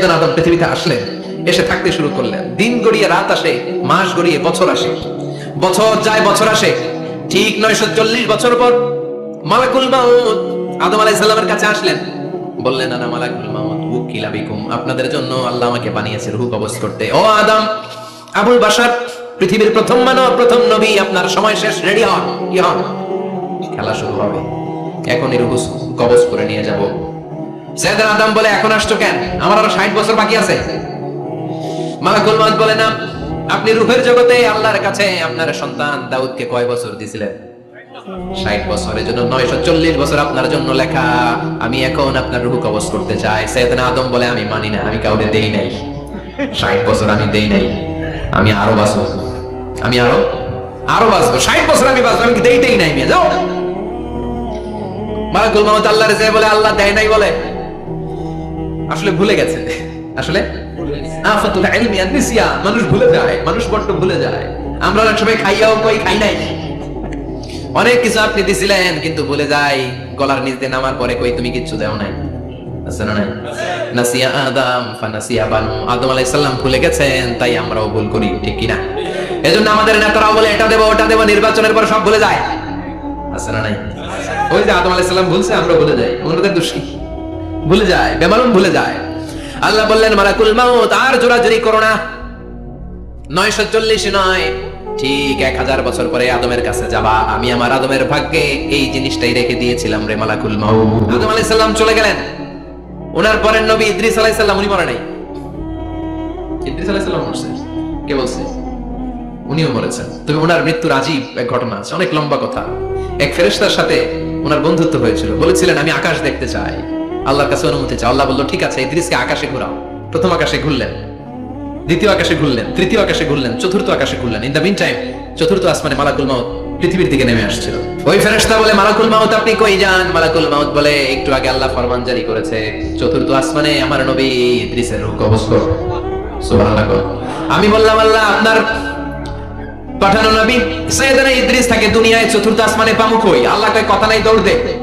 সৈয়দনা আদম পৃথিবীতে আসলেন এসে থাকতে শুরু করলেন দিন গড়িয়ে রাত আসে, মাস গড়িয়ে বছর আসে। বছর যায়, বছর আসে। ঠিক নয়শো চল্লিশ বছর পর মালাকুল মাউত আদম আলাইহিস সালামের কাছে আসলেন। বললেন, আনা মালাকুল মাউত, উকিলা বিকুম। আপনাদের জন্য আল্লাহ আমাকে বানিয়েছে রূহ কবজ করতে। ও আদম, আবুল বাশার, পৃথিবীর প্রথম মানব, প্রথম নবী, আপনার সময় শেষ, রেডি হন, কি হন? খেলা শুরু হবে। এখনই রূহ কবজ করে নিয়ে যাব। সৈয়দ আদম বলে, এখন আসছো কেন? আমার আরও ষাট বছর বাকি আছে। মালাকুল মাউত বলে, না, আপনি রূহের জগতে আল্লাহর কাছে আপনার সন্তান দাউদকে কয় বছর দিছিলেন? ষাট বছরের জন্য নয়শো চল্লিশ বছর আপনার জন্য লেখা। আমি এখন আপনার রুহু কবজ করতে চাই। সৈয়দনা আদম বলে, আমি মানি না, আমি কাউকে দেই নাই। ষাট বছর আমি দেই নাই। আমি আরও বাঁচবো। আমি আরও আরও বাঁচবো। ষাট বছর আমি বাঁচবো, আমি দেই দেই নাই, মেয়ে, যাও। মালাকুল রেজে বলে, আল্লাহ দেয় নাই বলে। আসলে ভুলে গেছে। আসলে? আফাতুল ইলমি আন নিসিয়া। মানুষ ভুলে যায়, মানুষ ভুলে যায়। আমরা অনেক সময় খাইয়াও কই খাই নাই। অনেক কিছু আপনি দিছিলেন, কিন্তু ভুলে যাই। গলার নামার পরে কই তুমি কিচ্ছু নাই। আছে না নাসিয়া আদম, ফানাসিয়া বানু। আদম আলাইহিস সালাম ভুলে গেছেন, তাই আমরাও ভুল করি, ঠিক কি না এজন্য আমাদের নেতারাও বলে, এটা দেবো, ওটা দেবো। নির্বাচনের পর সব ভুলে যায়। আছে না নাই? ওই যে আদম আলাইহিস সালাম ভুলছে আমরা ভুলে যাই। ওনাদের দোষ কি? ভুলে যায়, বেমালুম ভুলে যায়। আল্লাহ বললেন, মালাকুল মাউত, আর জোরাজুরি করো না। নয়শো চল্লিশ নয়, ঠিক এক হাজার বছর পরে আদমের কাছে যাবা। আমি আমার আদমের ভাগ্যে এই জিনিসটাই রেখে দিয়েছিলাম রে মালাকুল আদম চলে গেলেন। ওনার পরের নবী ইদ্রিস উনি মরে নাই। ইদ্রিস কে বলছে? উনিও মরেছেন। তবে ওনার মৃত্যুর আজীব এক ঘটনা আছে, অনেক লম্বা কথা। এক ফেরেস্তার সাথে ওনার বন্ধুত্ব হয়েছিল। বলেছিলেন, আমি আকাশ দেখতে চাই। আল্লাহর কাছে অনুমতি চাই আল্লাহ বলল, ঠিক আছে, ইদ্রিসকে আকাশে ঘোরাও। প্রথম আকাশে ঘুরলেন। দ্বিতীয় আকাশে ঘুরলেন। তৃতীয় আকাশে ঘুরলেন। চতুর্থ আকাশে ঘুরলেন। ইন দ্য মিন টাইম চতুর্থ আসমানে মালাকুল মাউত পৃথিবীর দিকে নেমে আসছিল। ওই ফেরেশতা বলে, মালাকুল মাউত, আপনি কই যান? মালাকুল মাউত বলে, একটু আগে আল্লাহ ফরমান জারি করেছে। চতুর্থ আসমানে আমার নবী ইদ্রিসের রূহ কবজ করো। সুবহানাল্লাহ আমি বললাম, আল্লাহ, আপনার পাঠানো নবী, সৈয়দনা ইদ্রিস থাকে দুনিয়ায় চতুর্থ আসমানে পামু কই? আল্লাহ কয়, কথা নাই, দৌড় দে।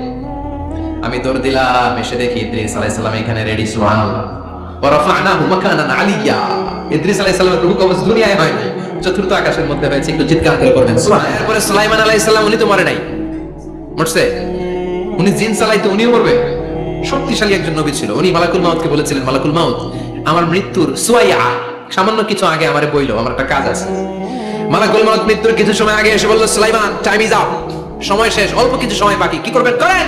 আমি দৌড় দিলাম এসে দেখি ইদ্রিস আলাইহিস সালাম এখানে রেডি সুবহানাল্লাহ। ওয়া মাকানান আলিয়্যা ইদ্রিস আলাইহিস রূহ কবজ দুনিয়ায় হয় নাই। চতুর্থ আকাশের মধ্যে হয়েছে একটু চিৎকার করে করবেন এরপরে সুলাইমান আলাইহিস উনি তো মরে নাই। মরছে? উনি জিন চালাইতে উনিও মরবে। শক্তিশালী একজন নবী ছিল। উনি মালাকুল মাউতকে বলেছিলেন মালাকুল মাউত আমার মৃত্যুর সুয়াইয়া সামান্য কিছু আগে আমারে বইলো আমার একটা কাজ আছে। মালাকুল মাউত মৃত্যুর কিছু সময় আগে এসে বলল সুলাইমান টাইম ইজ আপ সময় শেষ অল্প কিছু সময় বাকি। কি করবেন? করেন!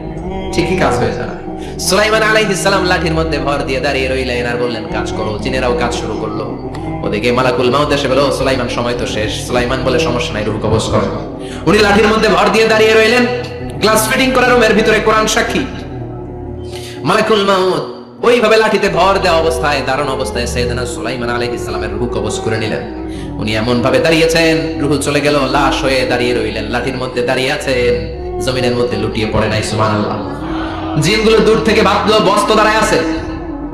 ঠিকই কাজ হয়ে যায়। সুলাইমান আলাইহিস সালাম লাঠির মধ্যে ভর দিয়ে দাঁড়িয়ে রইলেন আর বললেন, কাজ করো। জিনেরাও কাজ শুরু করল। ওদিকে মালাকুল মাউত এসে বলো সুলাইমান, সময় তো শেষ। সুলাইমান বলে, সমস্যা নাই, রুহ কবজ করো। উনি লাঠির মধ্যে ভর দিয়ে দাঁড়িয়ে রইলেন। গ্লাস ফিটিং করার রুমের ভিতরে কোরআন সাক্ষী। মালাকুল মাউত ওইভাবে লাঠিতে ভর দেওয়া অবস্থায়, দারুণ অবস্থায় সৈয়দনা সুলাইমান আলাইহিস সালামের রূহ কবজ করে নিলেন। উনি এমন ভাবে দাঁড়িয়েছেন, রুহ চলে গেল, লাশ হয়ে দাঁড়িয়ে রইলেন। লাঠির মধ্যে দাঁড়িয়ে আছেন, জমিনের মধ্যে লুটিয়ে পড়ে নাই, সুবহানাল্লাহ। জিনগুলো দূর থেকে ভাবলো, বস তো দাঁড়ায় আছে।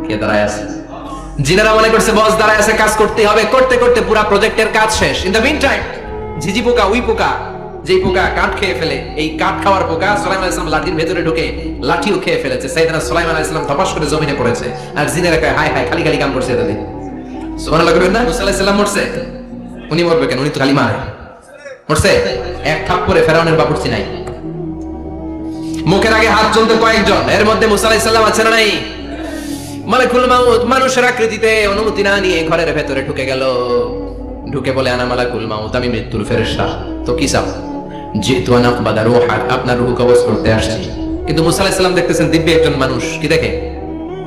কে দাঁড়ায় আছে? জিনেরা মনে করছে, বস দাঁড়ায় আছে, কাজ করতে হবে। করতে করতে পুরো প্রজেক্টের কাজ শেষ। ইন দ্য মিন টাইম ঝিঝি পোকা, উই পোকা, যেই পোকা কাঠ খেয়ে ফেলে, এই কাঠ খাওয়ার পোকা সুলাইমান আলাইহিস সালাম লাঠির ভেতরে ঢুকে লাঠিও খেয়ে ফেলেছে। সাইয়েদনা সুলাইমান আলাইহিস সালাম ধপাস করে জমিনে পড়েছে। আর জিনেরা কয় হাই হাই খালি খালি কাম করছে এতদিন সুবহানাল্লাহ করবেন না? মুসা আলাইহিস সালাম মরছে? উনি মরবে কেন? উনি তো খালি মারে। মরছে? এক থাপ করে ফেরাউনের বাবুর্চি নাই। মুখের আগে হাত চলতে কয়েকজন। এর মধ্যে মুসা আলাইহিস আছে না নাই? মালাকুল মাউত মানুষের আকৃতিতে অনুমতি না নিয়ে ঘরের ভেতরে ঢুকে গেল। ঢুকে বলে, আনা মালাকুল মাউত, আমি মৃত্যুর তো কি চাও? যেহেতু আনাকবাদা রুহাক আপনার রুহ করতে আসছি। কিন্তু দেখতেছেন, দিব্য একজন মানুষ। কি দেখে?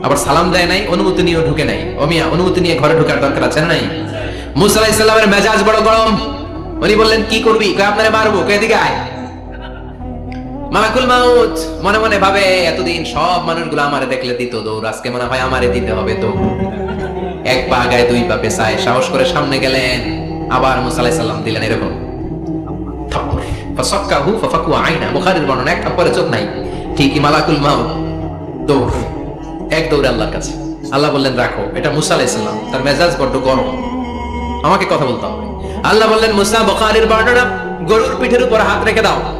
আবার সালাম দেয় নাই, অনুমতি নিয়েও ঢুকে নাই। অমিয়া অনুমতি নিয়ে ঘরে ঢোকার দরকার আছে নাই? মুসা আলাইহিস মেজাজ বড় গরম। উনি বললেন, কি করবি? আপনারে মারবো। কয় এদিকে আয়? মালাকুল মাউত, মনে মনে ভাবে, এতদিন সব মানুষগুলো আমারে দেখলে দিত দৌড়, আজকে মনে হয় আমারে দিতে হবে দৌড়। এক পা গায়ে দুই পা পেছায় সাহস করে সামনে গেলেন, আবার মুসা আলাইহিস সালাম দিলেন এরকম। আইনা, বুখারীর বর্ণনা চোখ নাই। ঠিকই মালাকুল মাউত। দৌড়। এক আল্লাহর কাছে। আল্লাহ বললেন, রাখো, এটা মুসা আলাইহিস তার মেজাজ বড্ড গরম। আমাকে কথা বলতে হবে। আল্লাহ বললেন, মুসা, বুখারীর বর্ণনা, গরুর পিঠের উপর হাত রেখে দাও।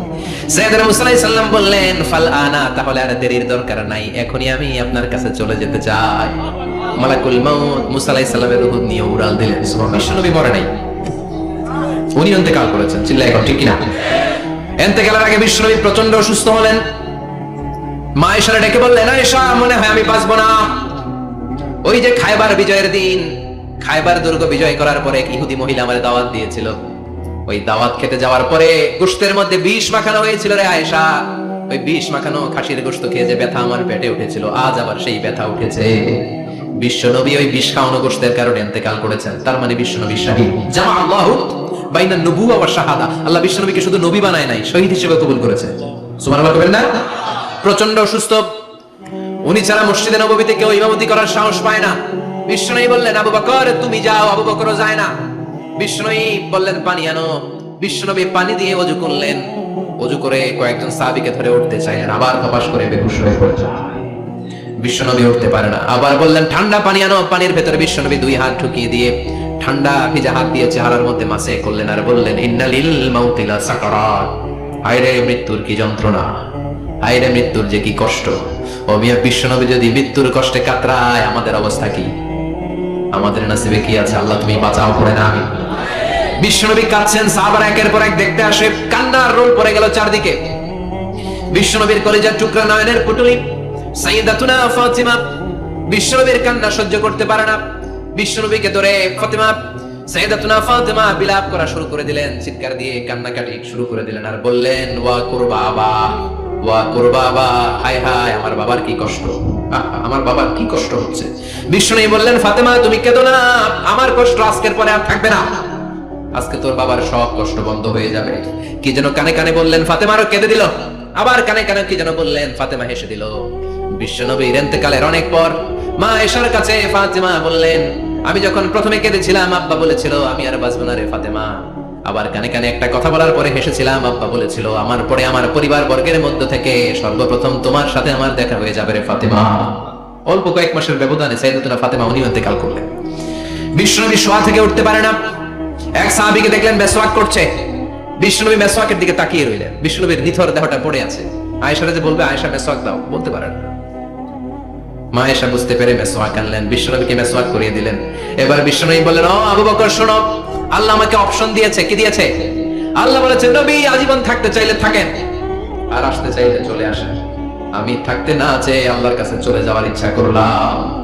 সাইয়েদনা মুসা আলাইহিস সালাম বললেন, ফাল আনা, তাহলে আর দেরির দরকার নাই। এখনই আমি আপনার কাছে চলে যেতে চাই। মালাকুল মাউত মুসা আলাইহিস সালামের রূহ নিয়ে উড়াল দিলেন। বিশ্বনবী মরে নাই। উনি অন্তেকাল করেছেন। চিল্লাই এখন ঠিক কিনা? এন্তেকালের আগে বিশ্বনবী প্রচণ্ড অসুস্থ হলেন। মা এসারা ডেকে বললেন এসা মনে হয় আমি বাঁচবো না। ওই যে খাইবার বিজয়ের দিন, খাইবার দুর্গ বিজয় করার পরে এক ইহুদি মহিলা আমার দাওয়াত দিয়েছিল। ওই দাওয়াত খেতে যাওয়ার পরে গোশতের মধ্যে বিষ মাখানো হয়েছিল রে আয়েশা। ওই বিষ মাখানো খাসির গোশত খেয়ে যে ব্যথা আমার পেটে উঠেছিল, আজ আবার সেই ব্যথা উঠেছে। বিশ্বনবী ওই বিষ খাওয়ানো গোশতের কারণে ইন্তেকাল করেছেন। তার মানে বিশ্বনবী শাহিদ জামা আল্লাহ বাইনা নবুয়া ওয়া শাহাদা। আল্লাহ বিশ্বনবীকে শুধু নবী বানায় নাই, শহীদ হিসেবে কবুল করেছে। সুবহানাল্লাহ কবেন না? প্রচণ্ড অসুস্থ। উনি ছাড়া মসজিদে নববীতে কেউ ইমামতি করার সাহস পায় না। বিষ্ণুই বললেন, আবু বকর, তুমি যাও, আবু বকরও যায় না। বিষ্ণুই বললেন, পানি আনো। বিষ্ণুনবী পানি দিয়ে অজু করলেন। অজু করে কয়েকজন সাহাবীকে ধরে উঠতে চাইলেন, আবার কপাস করে বেহুশ হয়ে পড়ে যায় বিশ্বনবী উঠতে পারে না। আবার বললেন, ঠান্ডা পানি আনো। পানির ভেতরে বিশ্বনবী দুই হাত ঢুকিয়ে দিয়ে ঠান্ডা ভিজা হাত দিয়ে চেহারার মধ্যে মাসে করলেন আর বললেন, ইন্নালিল মাউতিলা সাকারাত। আইরে মৃত্যুর কি যন্ত্রণা? আইরে মৃত্যুর যে কি কষ্ট? ও মিয়া বিশ্বনবী যদি মৃত্যুর কষ্টে কাতরায়, আমাদের অবস্থা কি? আমাদের নাসিবে কি আছে? আল্লাহ, তুমি বাঁচাও করে না আমি বিশ্বনবী কাঁদছেন, সাহাবার একের পর এক দেখতে আসে, কান্নার রোল পড়ে গেল চারদিকে। বিশ্বনবীর কলেজের টুকরা নয়নের পুটুলি সাইয়েদাতুনা ফাতিমা, বিশ্বনবীর কান্না সহ্য করতে পারে না। বিশ্বনবীকে ধরে ফাতিমা সাইয়েদাতুনা ফাতিমা বিলাপ করা শুরু করে দিলেন, চিৎকার দিয়ে কান্নাকাটি শুরু করে দিলেন আর বললেন, ওয়া কুরবাবা ওয়া কুরবাবা, হায় হায়, আমার বাবার কি কষ্ট? আমার বাবার কি কষ্ট হচ্ছে? বিশ্বনবী বললেন, ফাতেমা, তুমি কেঁদো না, আমার কষ্ট আজকের পরে আর থাকবে না। আজকে তোর বাবার সব কষ্ট বন্ধ হয়ে যাবে। কি যেন কানে কানে বললেন ফাতেমারও কেঁদে দিল। আবার কানে কানে কি যেন বললেন, ফাতেমা হেসে দিল। বিশ্বনবীর এতেকালের অনেক পর মা এসার কাছে ফাতেমা বললেন, আমি যখন প্রথমে কেঁদেছিলাম, আব্বা বলেছিল, আমি আর বাঁচবো না রে ফাতেমা। আবার কানে কানে একটা কথা বলার পরে হেসেছিলাম, আব্বা বলেছিল, আমার পরে আমার পরিবার বর্গের মধ্য থেকে সর্বপ্রথম তোমার সাথে আমার দেখা হয়ে যাবে রে ফাতেমা। অল্প কয়েক মাসের ব্যবধানে সাইদাতুনা ফাতেমা উনি ইন্তেকাল করলেন। বিশ্বনবী শোয়া থেকে উঠতে পারে না। এক সাহাবীকে দেখলেন মেসওয়াক করছে। বিষ্ণুনবী মেসওয়াকের দিকে তাকিয়ে রইলেন। বিষ্ণুনবীর নিথর দেহটা পড়ে আছে। আয়েশারা যে বলবে, আয়েশা মেসওয়াক দাও। বলতে পারেন মা বুঝতে পেরে আনলেন। করিয়ে দিলেন। এবার বিষ্ণুনবী বললেন, ও আবু বকর, শোনো। আল্লাহ আমাকে অপশন দিয়েছে। কি দিয়েছে? আল্লাহ বলেছে, নবী আজীবন থাকতে চাইলে থাকেন। আর আসতে চাইলে চলে আসেন। আমি থাকতে না চেয়ে আল্লাহর কাছে চলে যাওয়ার ইচ্ছা করলাম।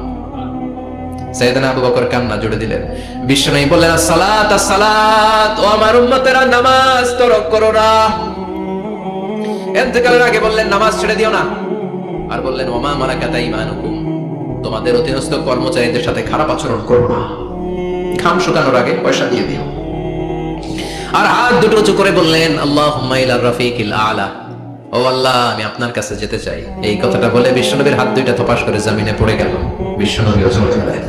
তোমাদের অধীনস্থ কর্মচারীদের সাথে খারাপ আচরণ করো না। খাম শুকানোর আগে পয়সা দিয়ে দিও। আর হাত দুটো উঁচু করে বললেন আল্লাহ রাফিকিল আলা। ও আল্লাহ, আমি আপনার কাছে যেতে চাই। এই কথাটা বলে বিশ্বনবীর হাত দুইটা থপাস করে জামিনে পড়ে গেল। বিশ্বনবী গেলেন